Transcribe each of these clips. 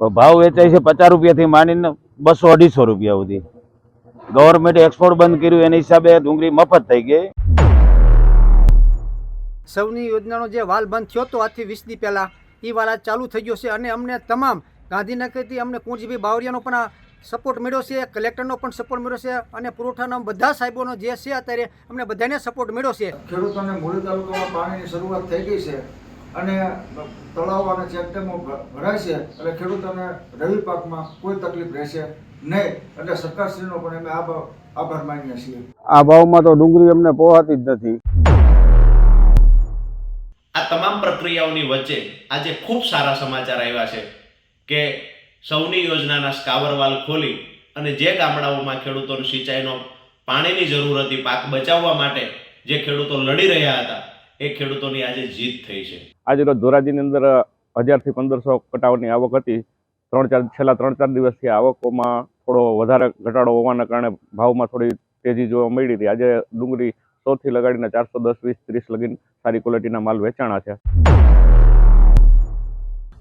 ભાવ વેચાય છે પચાસ રૂપિયાથી માંડીને બસો અઢીસો રૂપિયા સુધી. ગવર્મેન્ટે એક્સપોર્ટ બંધ કર્યું એના હિસાબે ડુંગળી મફત થઈ ગઈ. સૌની યોજનાનો જે વાલ બંધ થયો હતો આજથી વીસ દી પહેલાં. એ વાલ આજ ચાલુ થઈ ગયો છે અને અમને તમામ ગાંધીનગરથી અમને કુંજભાઈ બાવરિયાનો પણ સપોર્ટ મળ્યો છે કલેક્ટરનો પણ સપોર્ટ મળ્યો છે અને પુરવઠાના બધા સાહેબોનો જે છે અત્યારે અમને બધાને સપોર્ટ મળ્યો છે. ખેડૂતોને મૂળી તાલુકામાં પાણીની શરૂઆત થઈ ગઈ છે. અને તળાવ અને ચેકડેમો ભરાય છે એટલે ખેડૂતોને રવિ પાકમાં કોઈ તકલીફ રહેશે નહીં. એટલે સરકારશ્રીનો પણ અમે આભાર આભાર માનીએ છીએ. આ ભાવમાં તો ડુંગળી અમને પહોંચતી જ નથી. આ તમામ પ્રક્રિયાઓની વચ્ચે આજે ખૂબ સારા સમાચાર આવ્યા છે કે સૌની યોજનાના સ્કાવરવાલ ખોલી અને જે ગામડાઓમાં ખેડૂતોને સિંચાઈનો પાણીની જરૂર હતી પાક બચાવવા માટે જે ખેડૂતો લડી રહ્યા હતા એ ખેડૂતોની આજે જીત થઈ છે. આજે રોજ ધોરાજીની અંદર હજારથી પંદરસો કટાવની આવક હતી. ત્રણ ચાર છેલ્લા ત્રણ ચાર દિવસથી આવકોમાં થોડો વધારે ઘટાડો હોવાના કારણે ભાવમાં થોડી તેજી જોવા મળી હતી. આજે ડુંગળી સોથી લગાડીને ચારસો દસ વીસ ત્રીસ લગીન સારી ક્વોલિટીના માલ વેચાણા છે.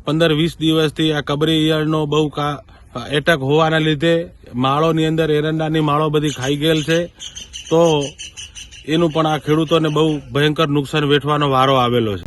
પંદર વીસ દિવસથી આ કબરી ઈયળનો બહુ કા એટક હોવાના લીધે માળોની અંદર એરંડાની માળો બધી ખાઈ ગયેલ છે. તો એનું પણ આ ખેડૂતોને બહુ ભયંકર નુકસાન વેઠવાનો વારો આવેલો છે.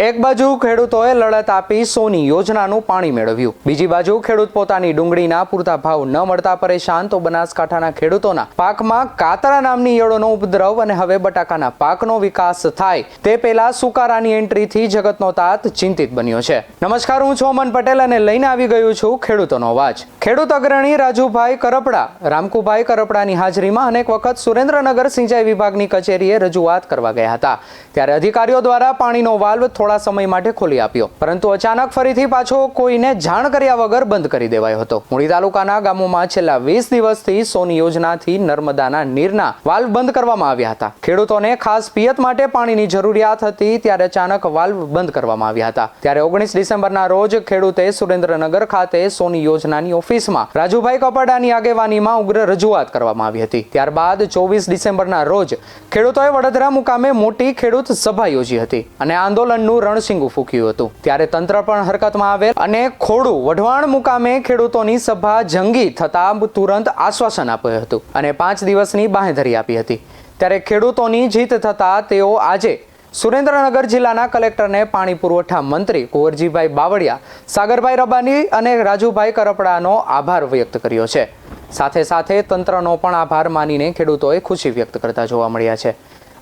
એક બાજુ ખેડૂતોએ લડત આપી સોની યોજનાનું પાણી મેળવ્યું. બીજી બાજુ ખેડૂત પોતાની ડુંગળીના પૂરતા ભાવ ન મળતા પરેશાન તો બનાસકાંઠાના ખેડૂતોના પાકમાં કાતરા નામની ઈયળોનો ઉપદ્રવ અને હવે બટાકાના પાકનો વિકાસ થાય તે પહેલા સુકારાની એન્ટ્રીથી જગતનો તાત ચિંતિત બન્યો છે. નમસ્કાર, હું છું અમન પટેલ અને લઈને આવી ગયું છું ખેડૂતોનો અવાજ. ખેડૂત અગ્રણી રાજુભાઈ કરપડા, રામકુભાઈ કરપડાની હાજરીમાં અનેક વખત સુરેન્દ્રનગર સિંચાઈ વિભાગની કચેરીએ રજૂઆત કરવા ગયા હતા. ત્યારે અધિકારીઓ દ્વારા પાણીનો વાલ્વ થોડા સમય માટે ખોલી આપ્યો. પરંતુ અચાનક ફરીથી પાછો કોઈને જાણ કર્યા વગર બંધ કરી દેવાયો હતો. મૂળી તાલુકાના ગામોમાં છેલ્લા વીસ દિવસથી સોની યોજનાથી નર્મદાના નીરના વાલ્વ બંધ કરવામાં આવ્યા હતા. ખેડૂતોને ખાસ પિયત માટે પાણીની જરૂરિયાત હતી ત્યારે અચાનક વાલ્વ બંધ કરવામાં આવ્યા હતા. ત્યારે ઓગણીસ ડિસેમ્બરના રોજ ખેડૂતે સુરેન્દ્રનગર ખાતે સોની યોજનાની ઓફિસમાં રાજુભાઈ કપડાની આગેવાનીમાં ઉગ્ર રજૂઆત કરવામાં આવી હતી. ત્યારબાદ ચોવીસ ડિસેમ્બરના રોજ ખેડૂતોએ વડોદરા મુકામે મોટી ખેડૂત સભા યોજી હતી અને આંદોલનનું રણસિંગુ ફૂક્યું હતું. ત્યારે તંત્ર પણ હરકતમાં આવેલ અને ખોડું, વઢવાણ મુકામે ખેડૂતોની સભા જંગી થતા તુરંત આશ્વાસન આપ્યું હતું અને પાંચ દિવસની બાંહેધરી આપી હતી. ત્યારે ખેડૂતોની જીત થતા તેઓ આજે સુરેન્દ્રનગર જિલ્લાના કલેક્ટરને પાણી પુરવઠા મંત્રી કુંવરજીભાઈ બાવળિયા, સાગરભાઈ રબાની અને રાજુભાઈ કરપડાનો આભાર વ્યક્ત કર્યો છે. સાથે સાથે તંત્રનો પણ આભાર માનીને ખેડૂતોએ ખુશી વ્યક્ત કરતા જોવા મળ્યા છે.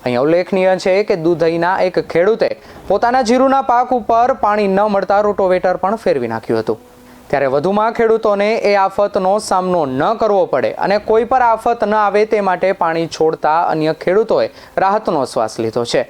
અહીંયા ઉલ્લેખનીય છે કે દુધઈના એક ખેડૂતે પોતાના જીરુના પાક ઉપર પાણી ન મળતા રોટોવેટર પણ ફેરવી નાખ્યું હતું. ત્યારે વધુમાં ખેડૂતોને એ આફતનો સામનો ન કરવો પડે અને કોઈ પર આફત ન આવે તે માટે પાણી છોડતા અન્ય ખેડૂતોએ રાહતનો શ્વાસ લીધો છે.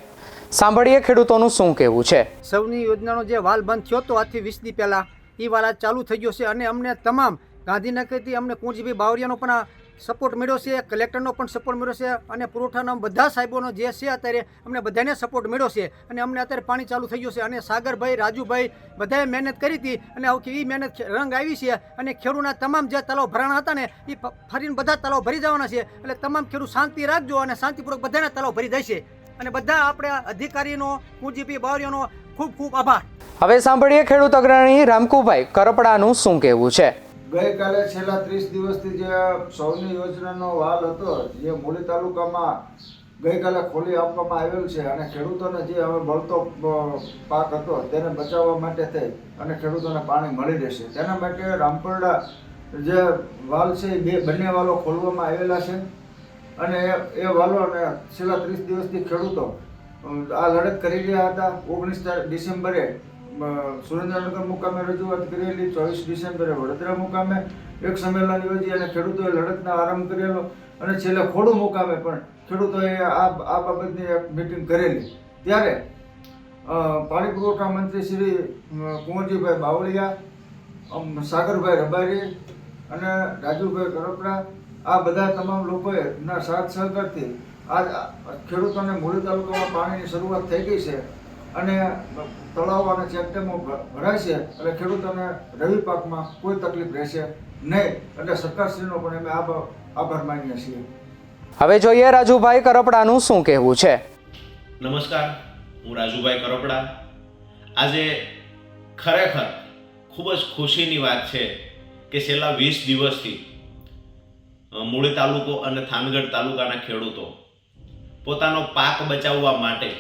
સાંભળીએ ખેડૂતોનું શું કહેવું છે. સૌની યોજનાનો જે વાલ બંધ થયો હતો આજથી વીસ દી પહેલાં. એ વાલ ચાલુ થઈ ગયો છે અને અમને તમામ ગાંધીનગરથી અમને કુંજભાઈ બાવરિયાનો પણ સપોર્ટ મળ્યો છે કલેક્ટરનો પણ સપોર્ટ મળ્યો છે અને પુરવઠાના બધા સાહેબોનો જે છે અત્યારે અમને બધાને સપોર્ટ મળ્યો છે અને અમને અત્યારે પાણી ચાલુ થઈ ગયું છે અને સાગરભાઈ, રાજુભાઈ બધાએ મહેનત કરી હતી અને હવે એ મહેનત રંગ આવી છે અને ખેડૂતના તમામ જે તલાવ ભરાણા હતા ને એ ફરીને બધા તલાવ ભરી જવાના છે એટલે તમામ ખેડૂત શાંતિ રાખજો અને શાંતિપૂર્વક બધાના તલાવ ભરી જાય છે અને બધા આપણે અધિકારીનો કુંજીપી બાવરીઓનો ખૂબ ખૂબ આભાર. હવે સાંભળીએ ખેડૂત અગ્રણી રામકુભાઈ કરપડાનું શું કહેવું છે. ગઈકાલે છેલ્લા ત્રીસ દિવસથી જે સૌની યોજનાનો વાલ હતો, જે મૂળી તાલુકામાં ગઈકાલે ખોલી આપવામાં આવેલ છે અને ખેડૂતોને જે હવે બળતો પાક હતો તેને બચાવવા માટે થઈ અને ખેડૂતોને પાણી મળી રહેશે. તેના માટે રામપરડા જે વાલ છે એ બે, બંને વાલો ખોલવામાં આવેલા છે અને એ વાલોને છેલ્લા ત્રીસ દિવસથી ખેડૂતો આ લડત કરી રહ્યા હતા. ઓગણીસ ડિસેમ્બરે સુરેન્દ્રનગર મુકામે રજૂઆત કરેલી, ચોવીસ ડિસેમ્બરે વડોદરા મુકામે એક સંમેલન યોજી અને ખેડૂતોએ લડતનો આરંભ કરેલો અને છેલ્લે ખોડું મુકામે પણ ખેડૂતોએ આ આ બાબતની એક મિટિંગ કરેલી. ત્યારે પાણી પુરવઠા મંત્રી શ્રી કુંવરજીભાઈ બાવળિયા સાગરભાઈ રબારી અને રાજુભાઈ કરપડા આ બધા તમામ લોકોએ ના સાથ સહકારથી આ ખેડૂતોને મૂળી તાલુકામાં પાણીની શરૂઆત થઈ ગઈ છે અને તળાવો અને ચેકડેમો ભરાય છે એટલે ખેડૂતોને રવિ પાકમાં કોઈ તકલીફ રહેશે નહીં. એટલે સરકારશ્રીનો પણ અમે આભાર આભાર માનીએ છીએ. હવે જોઈએ રાજુભાઈ કરપડાનું શું કહેવું છે? નમસ્કાર હું રાજુભાઈ કરપડા. આજે ખરેખર ખૂબ જ ખુશીની વાત છે કે છેલ્લા વીસ દિવસથી મૂળી તાલુકો અને થાનગઢ તાલુકાના ખેડૂતો પોતાનો પાક બચાવવા માટે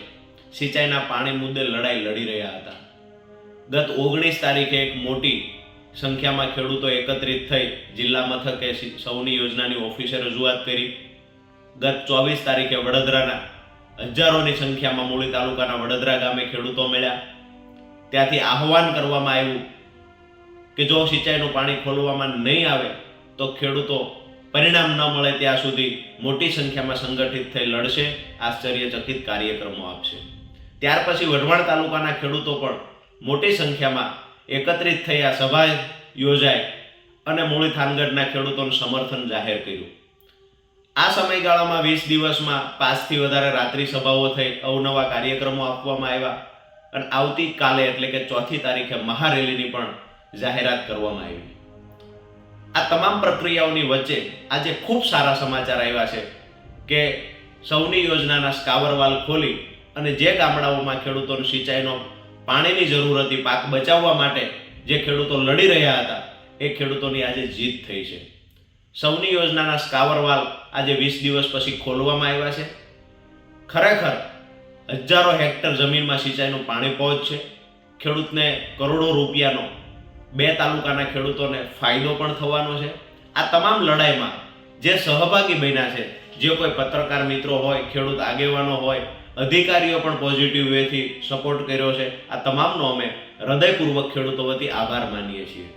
સિંચાઈના પાણી મુદ્દે લડાઈ લડી રહ્યા હતા. ગત ઓગણીસ તારીખે એક મોટી સંખ્યામાં ખેડૂતો એકત્રિત થઈ જિલ્લા મથકે સૌની યોજનાની ઓફિસે રજૂઆત કરી. ગત ચોવીસ તારીખે વડોદરાના હજારોની સંખ્યામાં મૂળી તાલુકાના વડોદરા ગામે ખેડૂતો મળ્યા. ત્યાંથી આહવાન કરવામાં આવ્યું કે જો સિંચાઈનું પાણી ખોલવામાં નહીં આવે, તો ખેડૂતો પરિણામ ન મળે ત્યાં સુધી મોટી સંખ્યામાં સંગઠિત થઈ લડશે. આશ્ચર્યચકિત કાર્યક્રમો આપશે. ત્યાર પછી વઢવાણ તાલુકાના ખેડૂતો પણ મોટી સંખ્યામાં એકત્રિત થઈ આ સભા યોજાઈ અને મૂળી થાનગઢના ખેડૂતોનું સમર્થન જાહેર કર્યું. આ સમયગાળામાં વીસ દિવસમાં પાંચથી વધારે રાત્રિ સભાઓ થઈ, અવનવા કાર્યક્રમો આપવામાં આવ્યા અને આવતીકાલે એટલે કે ચોથી તારીખે મહારેલીની પણ જાહેરાત કરવામાં આવી. આ તમામ પ્રક્રિયાઓની વચ્ચે આજે ખૂબ સારા સમાચાર આવ્યા છે કે સૌની યોજનાના સ્કાવરવાલ ખોલી અને જે ગામડાઓમાં ખેડૂતોને સિંચાઈનો પાણીની જરૂર હતી, પાક બચાવવા માટે જે ખેડૂતો લડી રહ્યા હતા, એ ખેડૂતોની આજે જીત થઈ છે. સૌની યોજનાના સ્કાવરવાલ આજે વીસ દિવસ પછી ખોલવામાં આવ્યા છે. ખરેખર હજારો હેક્ટર જમીનમાં સિંચાઈનું પાણી પહોંચશે ખેડૂતને કરોડો રૂપિયાનો બે તાલુકાના ખેડૂતોને ફાયદો પણ થવાનો છે. આ તમામ લડાઈમાં જે સહભાગી બન્યા છે, જે કોઈ પત્રકાર મિત્રો હોય, ખેડૂત આગેવાનો હોય અધિકારીઓ પણ પોઝિટિવ વેથી સપોર્ટ કર્યો છે. આ તમામનો અમે હૃદયપૂર્વક ખેડૂતો વતી આભાર માનીએ છીએ.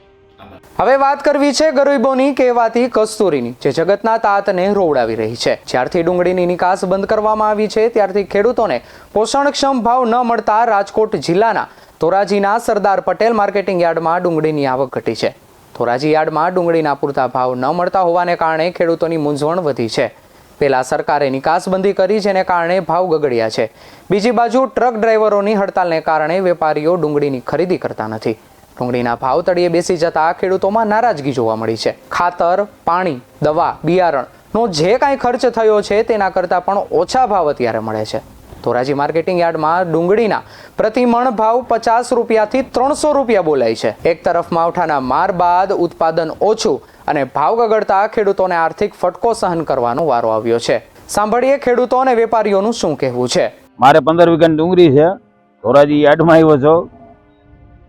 હવે વાત કરવી છે ગરીબોની કહેવાતી કસ્તુરીની, જે જગતના તાતને રોવડાવી રહી છે. જ્યારથી ડુંગળીની નિકાસ બંધ કરવામાં આવી છે, ત્યારથી ખેડૂતોને પોષણક્ષમ ભાવ ન મળતા રાજકોટ જિલ્લાના ધોરાજીના સરદાર પટેલ માર્કેટિંગ યાર્ડમાં ડુંગળીની આવક ઘટી છે. ધોરાજી યાર્ડમાં ડુંગળીના પૂરતા ભાવ ન મળતા હોવાને કારણે ખેડૂતોની મૂંઝવણ વધી છે. પહેલા સરકારે નિકાસબંધી કરી જેને કારણે ભાવ ગગડ્યા છે. બીજી બાજુ ટ્રક ડ્રાઈવરોની હડતાલને કારણે વેપારીઓ ડુંગળીની ખરીદી કરતા નથી. ડુંગળીના ભાવ તળિયે બેસી જતા ખેડૂતોમાં નારાજગી જોવા મળી છે. ખાતર, પાણી, દવા, બિયારણનો જે કાંઈ ખર્ચ થયો છે તેના કરતાં પણ ઓછા ભાવ અત્યારે મળે છે. ધોરાજી માર્કેટિંગ યાર્ડમાં ડુંગળીના પ્રતિમણ ભાવ પચાસ રૂપિયાથી ત્રણસો રૂપિયા બોલાય છે. એક તરફ માવઠાના માર બાદ ઉત્પાદન ઓછું અને ભાવ ગગડતા ખેડૂતોને આર્થિક ફટકો સહન કરવાનો વારો આવ્યો છે. સાંભળીએ ખેડૂતો અને વેપારીઓનું શું કહેવું છે. મારે પંદર વીઘાની ડુંગળી છે. ધોરાજી યાર્ડમાં આવ્યો છો.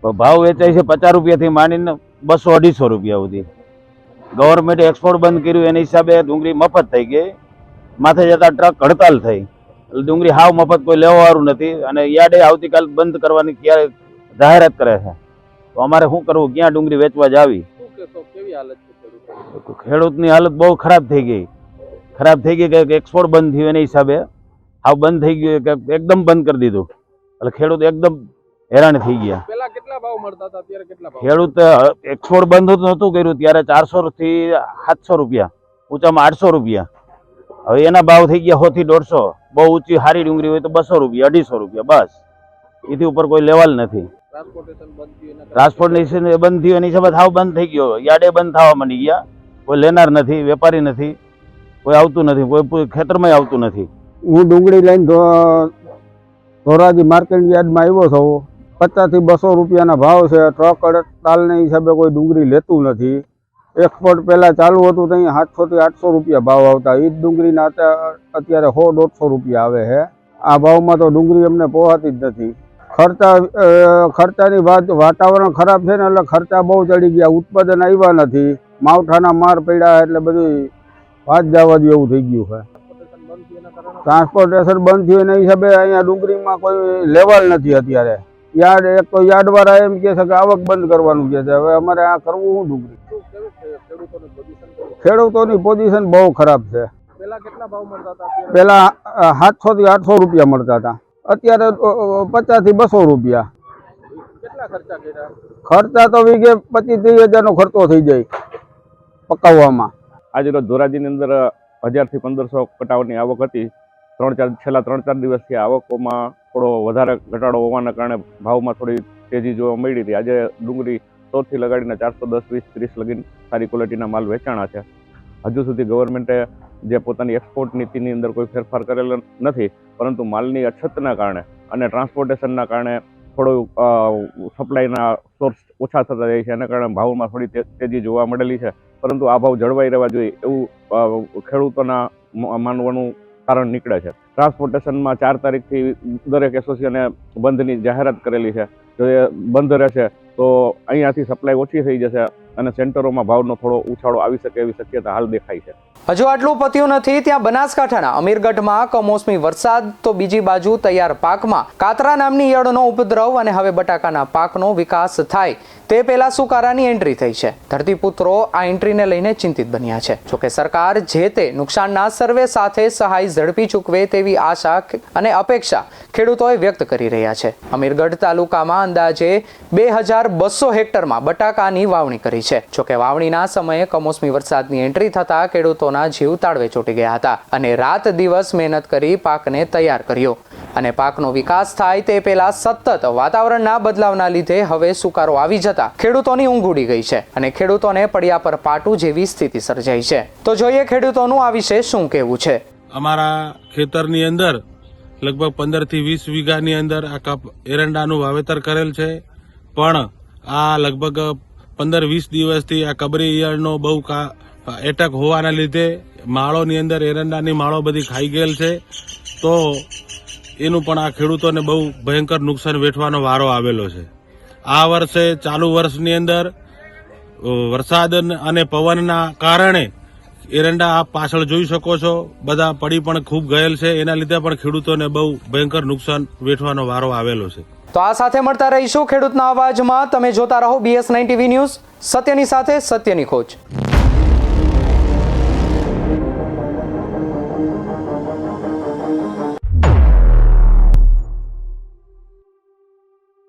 તો ભાવ વેચાય છે પચાસ રૂપિયાથી માંડીને બસો અઢીસો રૂપિયા સુધી. ગવર્મેન્ટે એક્સપોર્ટ બંધ કર્યું એના હિસાબે ડુંગળી મફત થઈ ગઈ. માથે જતા ટ્રક હડતાલ થઈ. એટલે ડુંગળી હાવ મફત કોઈ લેવાવાળું નથી અને યાર્ડે આવતીકાલ બંધ કરવાની ક્યારે જાહેરાત કરે છે. તો અમારે શું કરવું? ક્યાં ડુંગળી વેચવા જાવી? ખેડૂતની હાલત બહુ ખરાબ થઈ ગઈ. ખરાબ થઈ ગઈ કે એક્સપોર્ટ બંધ થયું એના હિસાબે. હાવ બંધ થઈ ગયું કે એકદમ બંધ કરી દીધું. એટલે ખેડૂત એકદમ હેરાન થઈ ગયા. ખેડૂત એક્સપોર્ટ બંધ નહોતું કર્યું ત્યારે ચારસો થી સાતસો રૂપિયા. ઊંચામાં આઠસો રૂપિયા. હવે એના ભાવ થઈ ગયા હોથી થી દોઢસો. બહુ ઊંચી સારી ડુંગળી હોય તો બસો રૂપિયા અઢીસો રૂપિયા બસ. એથી ઉપર કોઈ લેવલ નથી. ટ્રાન્સપોર્ટેશન બંધ થયું એના હિસાબે હાવ બંધ થઈ ગયો. યાર્ડે બંધ થવા માંડી ગયા. કોઈ લેનાર નથી વેપારી નથી કોઈ આવતું નથી કોઈ ખેતરમાં આવતું નથી. હું ડુંગળી લઈને ધોરાજી માર્કેટ યાર્ડમાં આવ્યો છું. પચાસથી બસો રૂપિયાના ભાવ છે. ટ્રક અડતાલના હિસાબે કોઈ ડુંગળી લેતું નથી. એક્સપોર્ટ પહેલાં ચાલુ હતું તો અહીં સાતસોથી આઠસો રૂપિયા ભાવ આવતા. એ જ ડુંગળીના અત્યારે અત્યારે સો દોઢસો રૂપિયા આવે છે. આ ભાવમાં તો ડુંગળી અમને પોહાતી જ નથી. ખર્ચા ખર્ચાની વાત વાતાવરણ ખરાબ છે ને એટલે ખર્ચા બહુ ચડી ગયા. ઉત્પાદન આવ્યા નથી. માવઠાના માર પડ્યા એટલે બધું વાત જવા દે એવું થઈ ગયું છે. ટ્રાન્સપોર્ટેશન બંધ થયું એના હિસાબે અહીંયા ડુંગળીમાં કોઈ લેવલ નથી અત્યારે. યાર્ડ એક તો યાર્ડવાળા એમ કહે છે કે આવક બંધ કરવાનું કહે છે. હવે અમારે આ કરવું શું ડુંગળી? ખેડૂતોની પોઝિશન બહુ ખરાબ છે. પેલા કેટલા ભાવ મળતા હતા પહેલા સાતસો થી આઠસો રૂપિયા મળતા હતા. અત્યારે પચાસથી બસો રૂપિયા. ખર્ચા તો વીઘે પચીસ ત્રીસ હજારનો ખર્ચો થઈ જાય પકાવવામાં. આજે રોજ ધોરાજીની અંદર હજારથી પંદરસો કટાવની આવક હતી. ત્રણ ચાર છેલ્લા ત્રણ ચાર દિવસથી આવકોમાં થોડો વધારે ઘટાડો હોવાના કારણે ભાવમાં થોડી તેજી જોવા મળી હતી. આજે ડુંગળી સોથી લગાડીને ચારસો દસ વીસ ત્રીસ લગીન સારી ક્વોલિટીના માલ વેચાણા છે. હજુ સુધી ગવર્મેન્ટે જે પોતાની એક્સપોર્ટ નીતિની અંદર કોઈ ફેરફાર કરેલો નથી પરંતુ માલની અછતના કારણે અને ટ્રાન્સપોર્ટેશનના કારણે થોડું સપ્લાયના સોર્સ ઓછા થતા જાય છે. એના કારણે ભાવમાં થોડી તેજી જોવા મળેલી છે. પરંતુ આ ભાવ જળવાઈ રહેવા જોઈએ એવું ખેડૂતોના માનવાનું કારણ નીકળે છે. ટ્રાન્સપોર્ટેશનમાં ચાર તારીખથી દરેક એસોસિએશને બંધની જાહેરાત કરેલી છે. જો એ બંધ રહેશે તો અહીંયાથી સપ્લાય ઓછી થઈ જશે અને સેન્ટરોમાં ભાવનો થોડો ઉછાળો આવી શકે એવી શક્યતા હાલ દેખાય છે. હજુ આટલું પત્યું નથી, ત્યાં બનાસકાંઠાના અમીરગઢમાં કમોસમી વરસાદ, તો બીજી બાજુ તૈયાર પાકમાં કાતરા નામની ઈયળનો ઉપદ્રવ અને હવે બટાકાના પાકનો વિકાસ થાય. તે પહેલા સુકારાની એન્ટ્રી થઈ છે. ધરતીપુત્રો આ એન્ટ્રીને લઈને ચિંતિત બન્યા છે. જોકે સરકાર જે તે નુકસાનના સર્વે સાથે સહાય ઝડપી ચૂકવે તેવી આશા અને અપેક્ષા ખેડૂતોએ વ્યક્ત કરી રહ્યા છે. અમીરગઢ તાલુકામાં અંદાજે બે હજાર બસો હેક્ટરમાં બટાકાની વાવણી કરી છે. જોકે વાવણીના સમયે કમોસમી વરસાદની એન્ટ્રી થતા ખેડૂતોના જીવ તાળવે ચોંટી ગયા હતા અને રાત દિવસ મહેનત કરી પાકને તૈયાર કર્યો. અને પાકનો વિકાસ થાય તે પહેલા સતત વાતાવરણના બદલાવના લીધે હવે સુકારો આવી જતા ખેડૂતોની ઊંઘ ઉડી ગઈ છે અને ખેડૂતોને પડ્યા પર પાટું જેવી સ્થિતિ સર્જાઈ છે. તો જોઈએ ખેડૂતોનું આ વિશે શું કહેવું છે? અમારા ખેતરની અંદર લગભગ પંદરથી વીસ વીઘાની અંદર આ કપ એરંડાનું વાવેતર કરેલ છે. પણ આ લગભગ પંદર વીસ દિવસથી આ કબરી ઈયળનો બહુ એટક હોવાના લીધે માળોની અંદર એરંડાની માળો બધી ખાઈ ગયેલ છે. તો એનું પણ આ ખેડૂતોને બહુ ભયંકર નુકસાન વેઠવાનો વારો આવેલો છે. આ વર્ષે ચાલુ વર્ષની અંદર વરસાદ અને પવનના કારણે એરંડા આપ પાછળ જોઈ શકો છો. બધા પડી પણ ખૂબ ગયેલ છે. એના લીધે પણ ખેડૂતોને બહુ ભયંકર નુકસાન વેઠવાનો વારો આવેલો છે. તો આ સાથે મળતા રહીશું ખેડૂતના અવાજમાં. તમે જોતા રહો બીએસ નાઇન ટીવી ન્યૂઝ. સત્યની સાથે સત્યની ખોજ.